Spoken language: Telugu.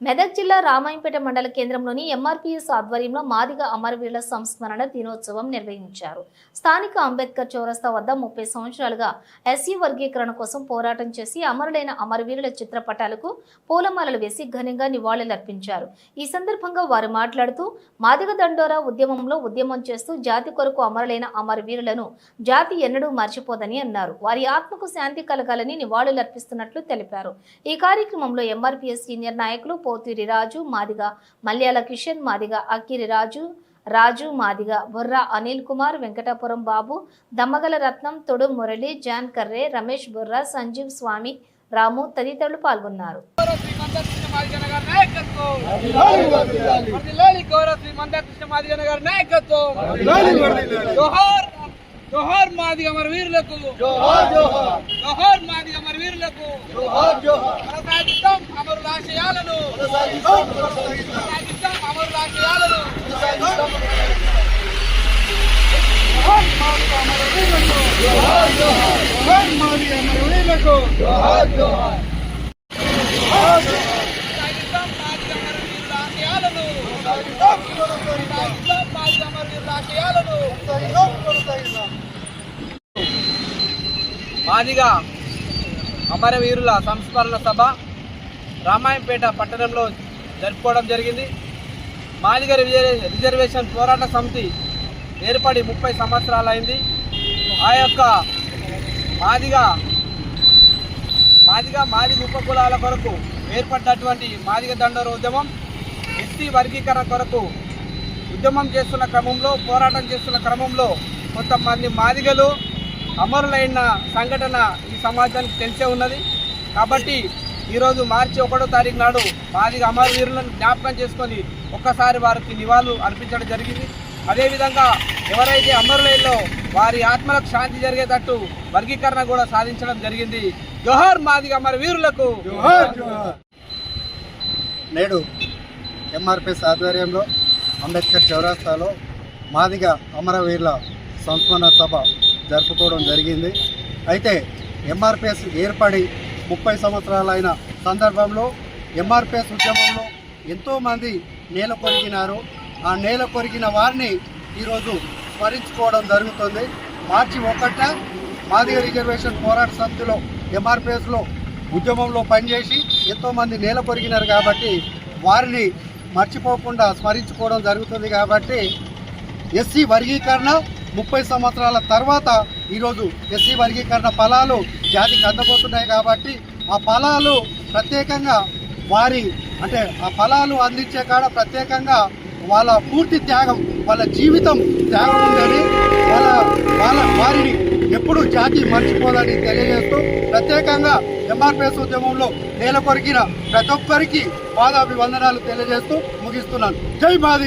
మెదక్ జిల్లా రామాయంపేట మండల కేంద్రంలోని ఎంఆర్పీఎస్ ఆధ్వర్యంలో మాదిగ అమరవీరుల సంస్మరణ దినోత్సవం నిర్వహించారు. స్థానిక అంబేద్కర్ చౌరస్తా వద్ద ముప్పై సంవత్సరాలుగా ఎస్సీ వర్గీకరణ కోసం పోరాటం చేసి అమరులైన అమరవీరుల చిత్రపటాలకు పూలమాలలు వేసి ఘనంగా నివాళులర్పించారు. ఈ సందర్భంగా వారు మాట్లాడుతూ మాదిగ దండోరా ఉద్యమంలో ఉద్యమం చేస్తూ జాతి కొరకు అమరులైన అమరవీరులను జాతి ఎన్నడూ మర్చిపోదని అన్నారు. వారి ఆత్మకు శాంతి కలగాలని నివాళులర్పిస్తున్నట్లు తెలిపారు. ఈ కార్యక్రమంలో ఎంఆర్పీఎస్ సీనియర్ నాయకులు పోతిరి రాజు మాదిగ మల్యాల కిషన్ మాదిగ అక్కిరి రాజు రాజు మాదిగ బొర్రా అనిల్ కుమార్ వెంకటాపురం బాబు దమ్మగల రత్నం తొడు మురళి జాన్ కర్రే రమేష్ బొర్రా సంజీవ్ స్వామి రాము తదితరులు పాల్గొన్నారు. గౌరవ శ్రీమంత కృష్ణ మాదిగన్న గారి నాయకత్వం జోహార్ జోహార్ మాదిగ అమర వీరులకు జోహార్ మాదిగ అమర వీరులకు కొనసాగిద్దాం అమరుల ఆశయాలను కొనసాగిద్దాం అమరుల ఆశయాలను జోహార్ మాదిగ అమర వీరులకు జోహార్ మాదిగ అమర వీరులకు కొనసాగిద్దాం మాదిగ అమర వీరుల ఆశయాలను కొనసాగిద్దాం మాదిగ అమర వీరుల ఆశయాలను మాదిగా అమరవీరుల సంస్మరణ సభ రామాయంపేట పట్టణంలో జరుపుకోవడం జరిగింది. మాదిగ రిజర్వేషన్ పోరాట సమితి ఏర్పడి ముప్పై సంవత్సరాలైంది. ఆ యొక్క మాదిగా మాదిగా మాదిగ ఉపకులాల కొరకు ఏర్పడ్డటువంటి మాదిగ దండోర ఉద్యమం ఎస్సీ వర్గీకరణ కొరకు ఉద్యమం చేస్తున్న క్రమంలో పోరాటం చేస్తున్న క్రమంలో కొంతమంది మాదిగలు అమరులైన సంఘటన ఈ సమాజానికి తెలిసే ఉన్నది. కాబట్టి ఈరోజు మార్చి ఒకటో తారీఖు నాడు మాదిగ అమరవీరులను జ్ఞాపకం చేసుకొని ఒక్కసారి వారికి నివాళులు అర్పించడం జరిగింది. అదేవిధంగా ఎవరైతే అమరులైలో వారి ఆత్మలకు శాంతి జరిగేటట్టు వర్గీకరణ కూడా సాధించడం జరిగింది. జోహార్ మాదిగ అమర వీరులకు నేడు ఎంఆర్పిఎస్ ఆధ్వర్యంలో అంబేద్కర్ చౌరాస్తాలో మాదిగ అమరవీరుల సంస్మరణ సభ జరుపుకోవడం జరిగింది. అయితే ఎంఆర్పిఎస్ ఏర్పడి ముప్పై సంవత్సరాలైన సందర్భంలో ఎంఆర్పిఎస్ ఉద్యమంలో ఎంతోమంది నేల కొరిగినారు. ఆ నేల కొరిగిన వారిని ఈరోజు స్మరించుకోవడం జరుగుతుంది. మార్చి ఒకట మాదిగ రిజర్వేషన్ పోరాట సమితిలో ఎంఆర్పిఎస్లో ఉద్యమంలో పనిచేసి ఎంతోమంది నేల కొరిగినారు కాబట్టి వారిని మర్చిపోకుండా స్మరించుకోవడం జరుగుతుంది కాబట్టి ఎస్సీ వర్గీకరణ ముప్పై సంవత్సరాల తర్వాత ఈరోజు ఎస్సీ వర్గీకరణ ఫలాలు జాతికి అందబోతున్నాయి కాబట్టి ఆ ఫలాలు ప్రత్యేకంగా వారి అంటే ఆ ఫలాలు అందించే కాడ ప్రత్యేకంగా వాళ్ళ పూర్తి త్యాగం వాళ్ళ జీవితం త్యాగం ఉందని వాళ్ళ వాళ్ళ వారిని ఎప్పుడు జాతి మర్చిపోదని తెలియజేస్తూ ప్రత్యేకంగా ఎంఆర్పిఎస్ ఉద్యమంలో నేల కొరికిన ప్రతి ఒక్కరికి పాదాభివందనాలు తెలియజేస్తూ ముగిస్తున్నాను. జై మాది